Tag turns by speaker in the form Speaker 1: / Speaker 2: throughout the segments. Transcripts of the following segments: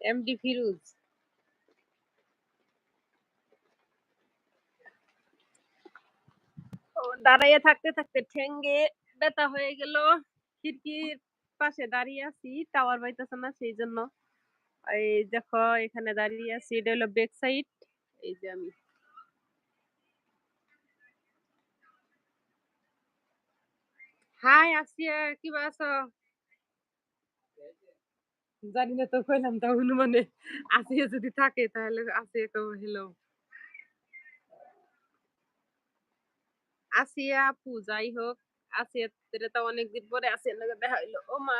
Speaker 1: MD Firoz দাঁড়াইয়ে থাকতে থাকতে ঠেঙ্গে ব্যথা হয়ে গেল। খিড়কির পাশে দাঁড়িয়ে আছি, টাওয়ার পাইতেছে না সেই জন্য। এই দেখো, এখানে দাঁড়িয়ে আছি, এটা হলো ব্যাক সাইড এই যে আমি। হাই আসিয়া কি আছো জানি না তো কইলাম তা মানে আসিয়া যদি থাকে তাহলে আসিয়া কেউ হ্যালো। আসিয়া আপু, যাই হোক। আসিয়া তো অনেকদিন পরে আসিয়ার লগে দেখা হইল। ও মা।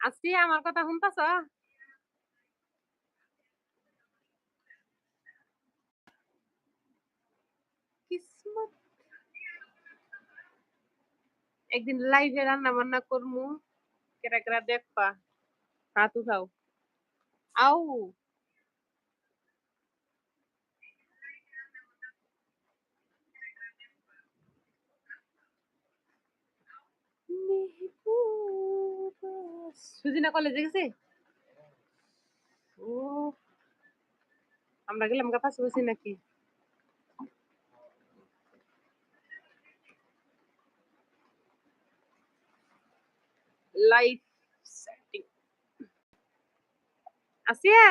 Speaker 1: আসিয়া, আমার কথা শুনতাছ? কিসমত? একদিন লাইভে রান্না বান্না করমু। কেরা কেরা দেখবা হাত উঠাও আউ মেহবুবা। সুজিনা কলেজে গেছে ও আমরা গেলাম গা পাশাপাশি নাকি Life setting আসিয়া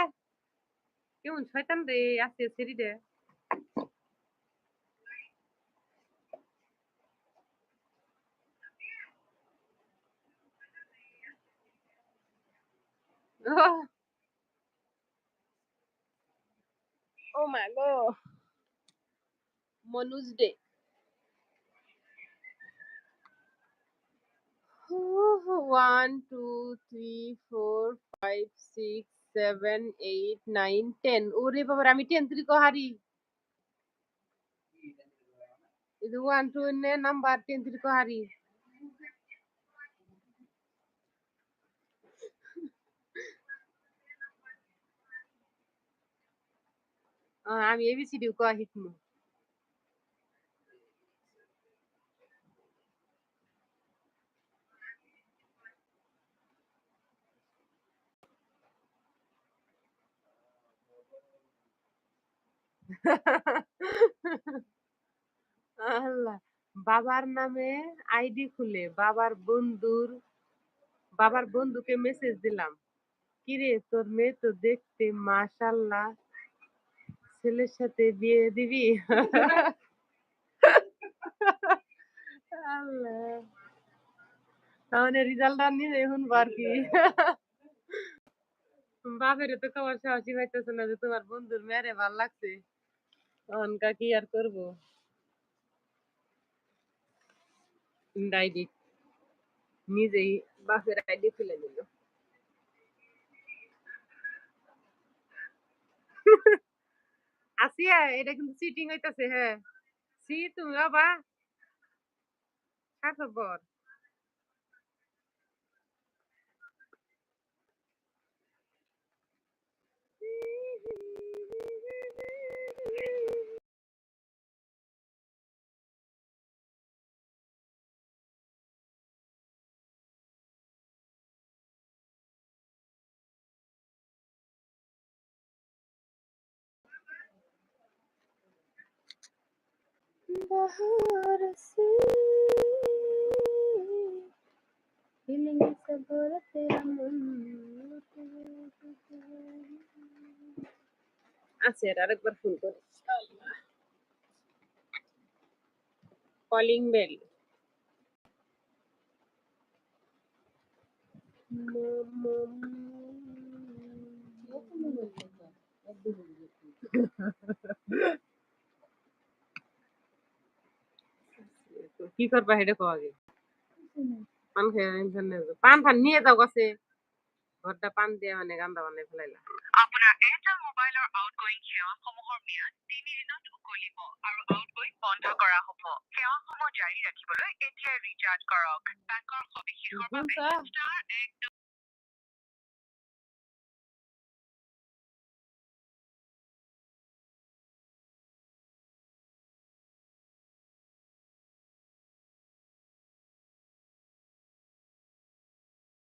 Speaker 1: কেমন শয়তান রে আসিয়া সেরি রে Oh my god. Manus Day. 1, 2, 3, 4, 5, 6, 7, 8, 9, 10. Oh, Reba, where am I? 10, 3, go, hurry. Is 1, 2, in a number, 10, 3, go, hurry. I am ABCD, go, hit me. আল্লাহ, বাবার নামে আইডি খুলে বাবার বন্ধুর, বাবার বন্ধুকে মেসেজ দিলাম। কিরে, তোর মেয়ে তো দেখতে মাশাল্লাহ ছেলের সাথে বিয়ে দিবি? আল্লাহ। তাহলে রেজাল্ট নিয়ে এখন বার কি। বাপের তো খাবার সাহসী পাইতেছে না যে তোমার বন্ধুর মেরে ভালো লাগছে। অনকা কি আর করব? আইডি নিজেই বাপের আইডি খুলে নিল আসিয়া, এটা কিন্তু চিটিং হইতাছে হ্যাঁ। সি তুমি বাবা। খবর? बाहर से फीलिंग सबर तेरा मन আছে আর আরেকবার ফোন করি কলিং বেল কি করবা হেডে কো আগে। পান খেয়ে এখানে পান ফান নিয়ে যাও কাছে ঘরটা পান দিয়ে মানে গান্দা বানাই ফেলাইলা
Speaker 2: আপোনাৰ এয়াৰটেল মোবাইলৰ আউটগয়িং সেৱাসমূহৰ ম্যাদ তিনি দিনত উকলিব আৰু আউটগয়িং বন্ধ কৰা হ'ব। সেৱাসমূহ জাৰি ৰাখিবলৈ এতিয়াই ৰিচাৰ্জ কৰক। বেংকৰ সবিশেষৰ বাবে
Speaker 1: শুনছা?